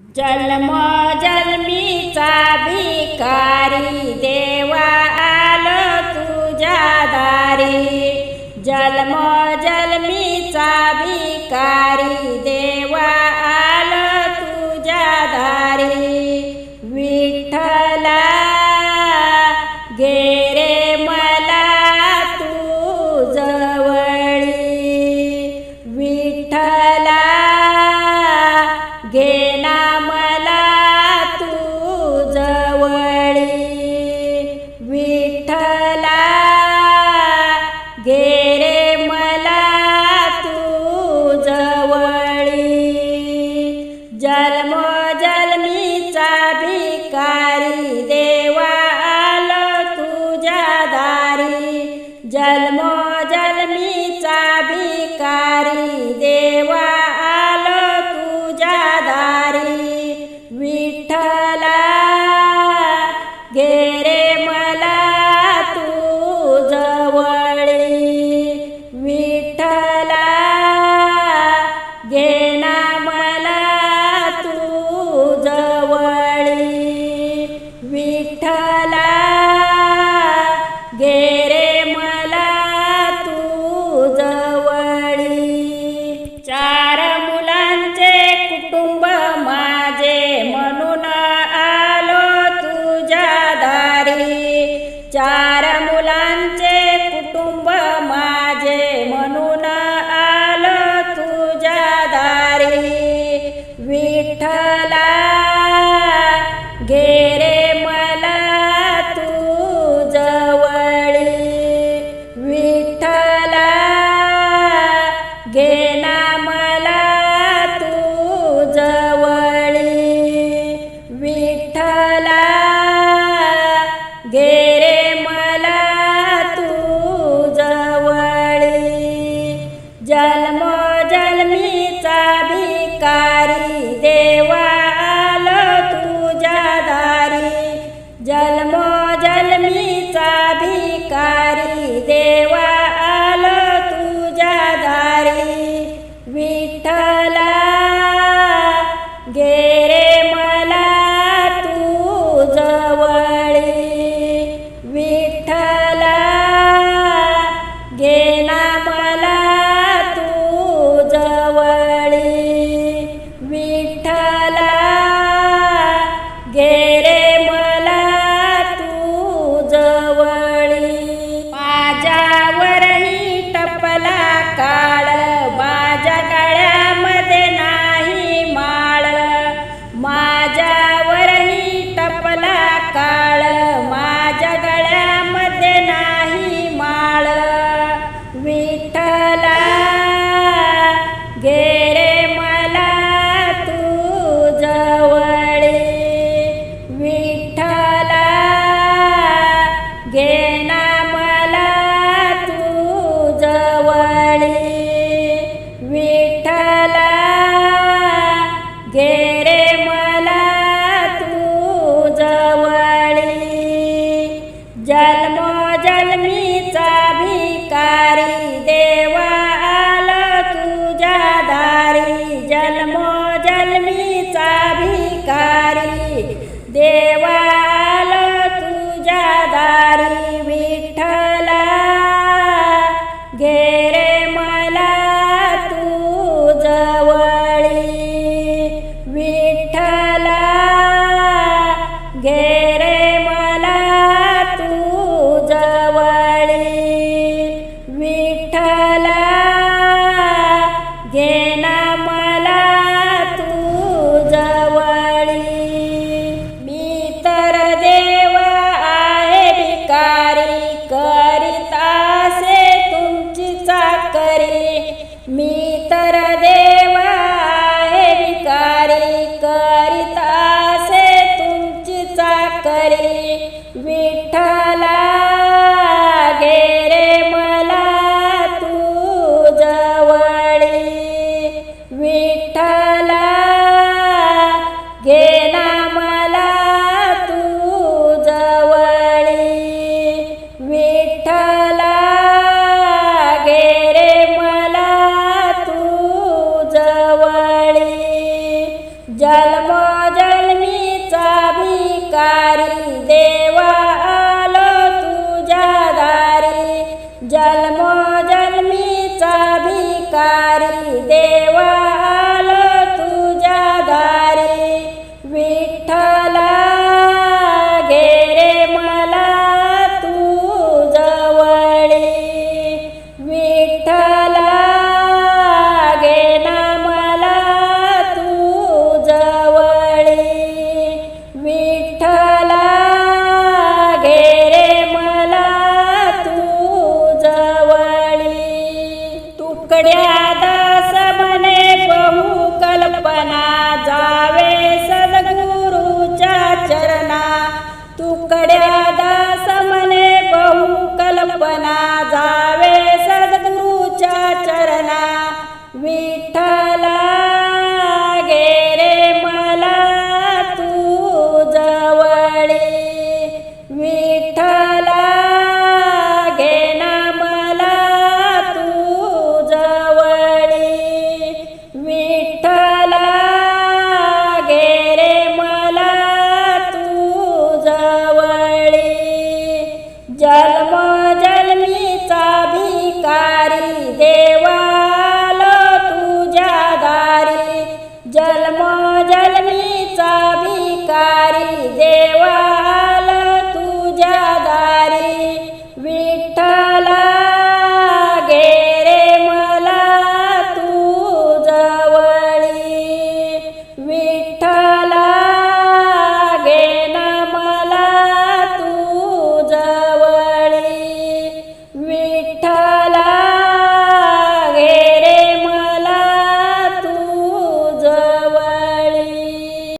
जन्म जन्मीचा भिकारी देवा आलो तुझ्या दारी. जन्म जन्मीचा भिकारी देवा आलो तुझ्या दारी. विठ्ठला गेरे मला तू जवळी. विठ्ठला जन्म जन्मी भिकारी देवा आलो तुझ्या दारी. विठला गेरे मला तू जवळी. विठला घेणा मला तू जवळी. विठला गे yeah जन्मीचा भिकारी देवा